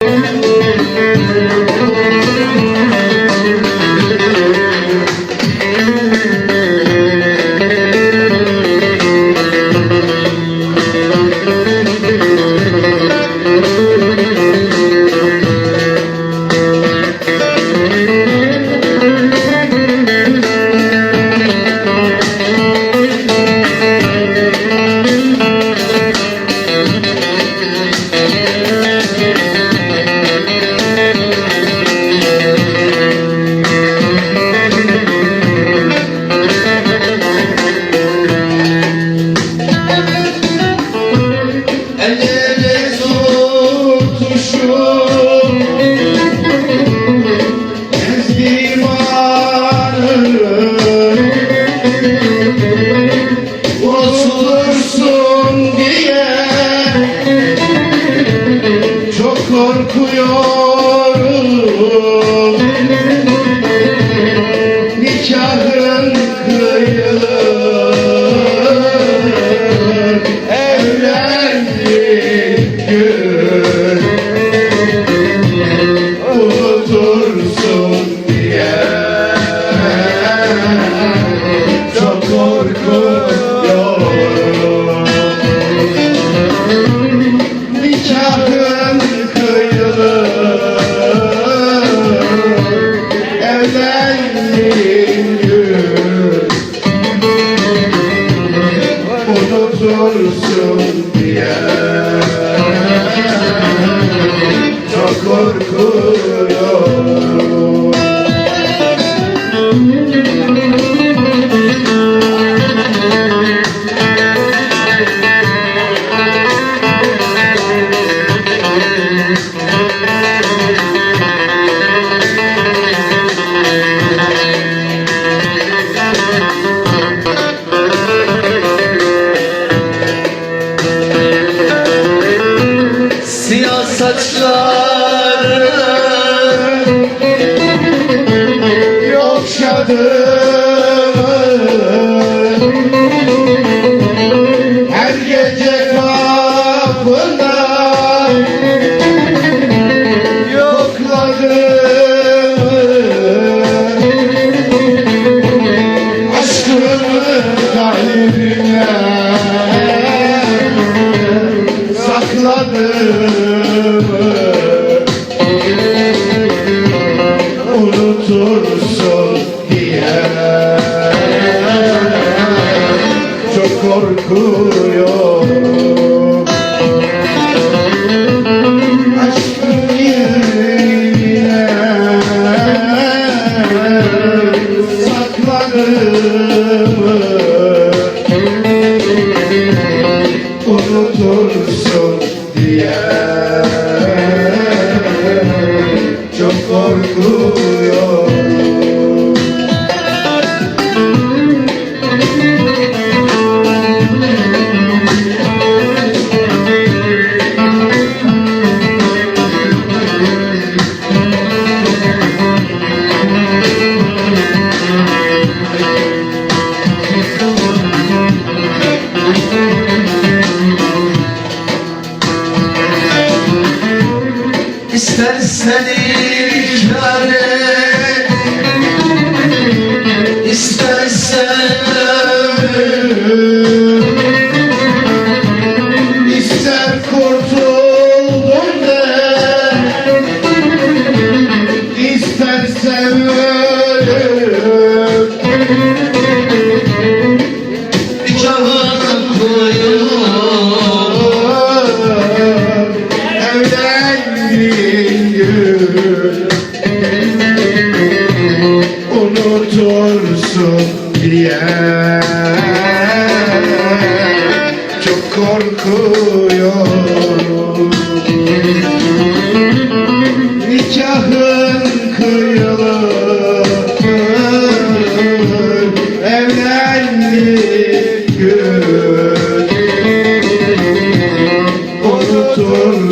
嗯。Korkuyorum Her gece kapında Yokladım Aşkımı kalbime sakladım korkuyorum Aşkın yerine sakladım İstersen inkar Unutursun diye. Çok korkuyorum. Nikahın kıyılır Evlendiğin gün unutursun